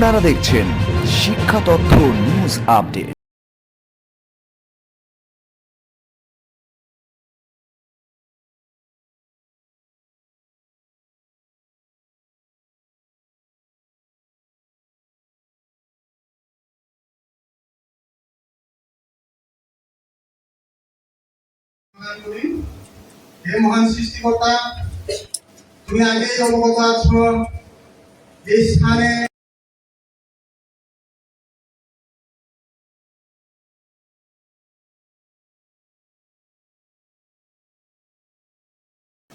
আপনারা দেখছেন শিক্ষা তথ্য নিউজ আপডেট। হে মহান সৃষ্টিকর্তা, তুমি আগেই অবগত আছো এই স্থানে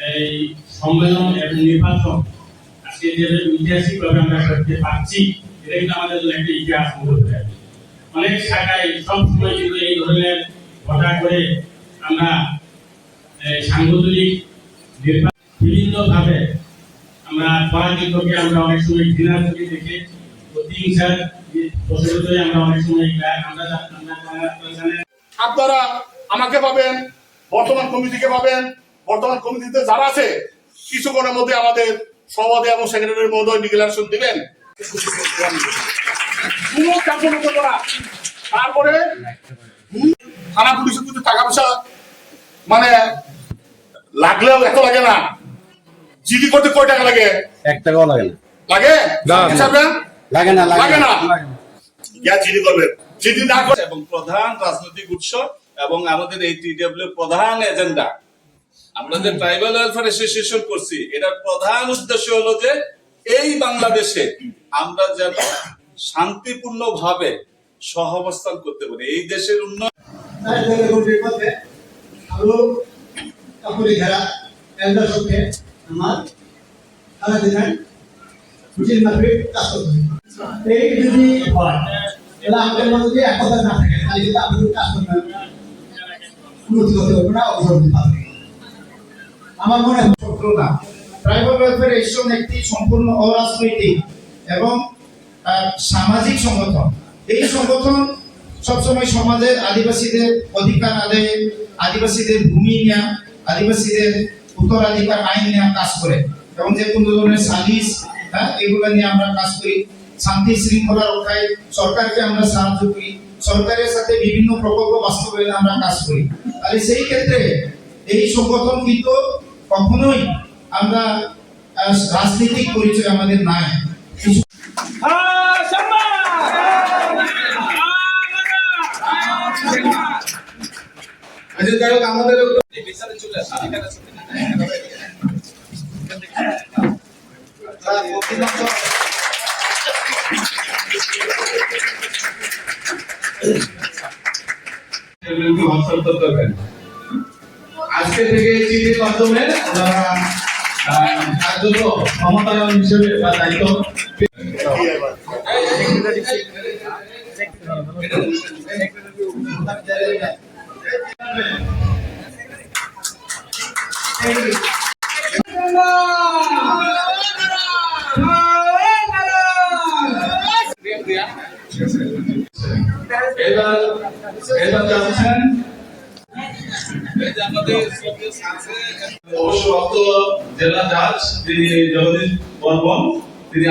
এই সম্মেলন এবং নির্বাচন আজকে আমরা করতে পারছি, এটা কিন্তু আমাদের জন্য একটা ইতিহাস অনেক শাখায় কিন্তু এই ধরনের করে আমরা সাংগঠনিক নির্বাচন বিভিন্নভাবে আমরা পরাজিতকে আমরা অনেক সময় ঘৃণার চোখে দেখে। আমরা অনেক সময় আমরা আপনারা আমাকে পাবেন, বর্তমান কমিটিকে পাবেন বর্তমান কমিটিতে যারা আছে কিছুক্ষণের মধ্যে আমাদের সভাপতি এবং সেক্রেটারির মহোদয় ডিক্লারেশন দিবেন। কোনো কার্যক্রম করব না। তারপরে থানা পুলিশের কিন্তু টাকা পয়সা মানে লাগলেও এত লাগে না। জিডি করতে কয় টাকা লাগে? এক টাকাও লাগে না। লাগে? না। লাগে না লাগে না। ইয়া জিডি করবে? জিডি না করে এবং প্রধান রাজনৈতিক উৎস এবং আমাদের এই টিডব্লিউ প্রধান এজেন্ডা। আমরা যে ট্রাইবাল ওয়েলফেয়ার অ্যাসোসিয়েশন করছি। এটার প্রধান উদ্দেশ্য হলো যে, এই বাংলাদেশে আমরা যেন শান্তিপূর্ণ ভাবে সহাবস্থান করতে পারি। এই দেশের উন্নয়ন আলো, কাপড়ে ঘেরা এলদার সঙ্গে আমার সারা দিনের রুটিন মাফিক কাজ করতে। এই যদি হয়, তাহলে আমাদের মধ্যে একতা না থাকে খালি যদি আপনি কাজ করবেন উন্নতি করতে পারবে না অগ্রগতি পাবে আমার মনে হয় শত্রুতা ট্রাইবাল ওয়েলফেয়ার এসন একটি সম্পূর্ণ অরাজনৈতিক এবং সামাজিক সংগঠন। এই সংগঠন সবসময় সমাজের আদিবাসীদের অধিকার আদায়ে, আদিবাসীদের ভূমি নেওয়া আদিবাসীদের উত্তরাধিকার আইন নেওয়া কাজ করে। এবং যে কোনো ধরনের সালিশ হ্যাঁ এগুলো নিয়ে আমরা কাজ করি। শান্তি শৃঙ্খলা রক্ষায় সরকারকে আমরা সাহায্য করি। সরকারের সাথে বিভিন্ন প্রকল্প বাস্তবায়নে আমরা কাজ করি। তাহলে সেই ক্ষেত্রে এই সংগঠন কিন্তু কখনোই আমরা রাজনৈতিক পরিচয় আমাদের নাই। আচ্ছা যাই হোক আমাদের হস্তান্তর করবেন। আজকে থেকে চিঠির মাধ্যমে ওনারা তার ক্ষমতায়ন হিসেবে বা দায়িত্ব এবার এবার যাচ্ছেন অবশ্য জেলা জাজ তিনি জগদীশ বর্মন তিনি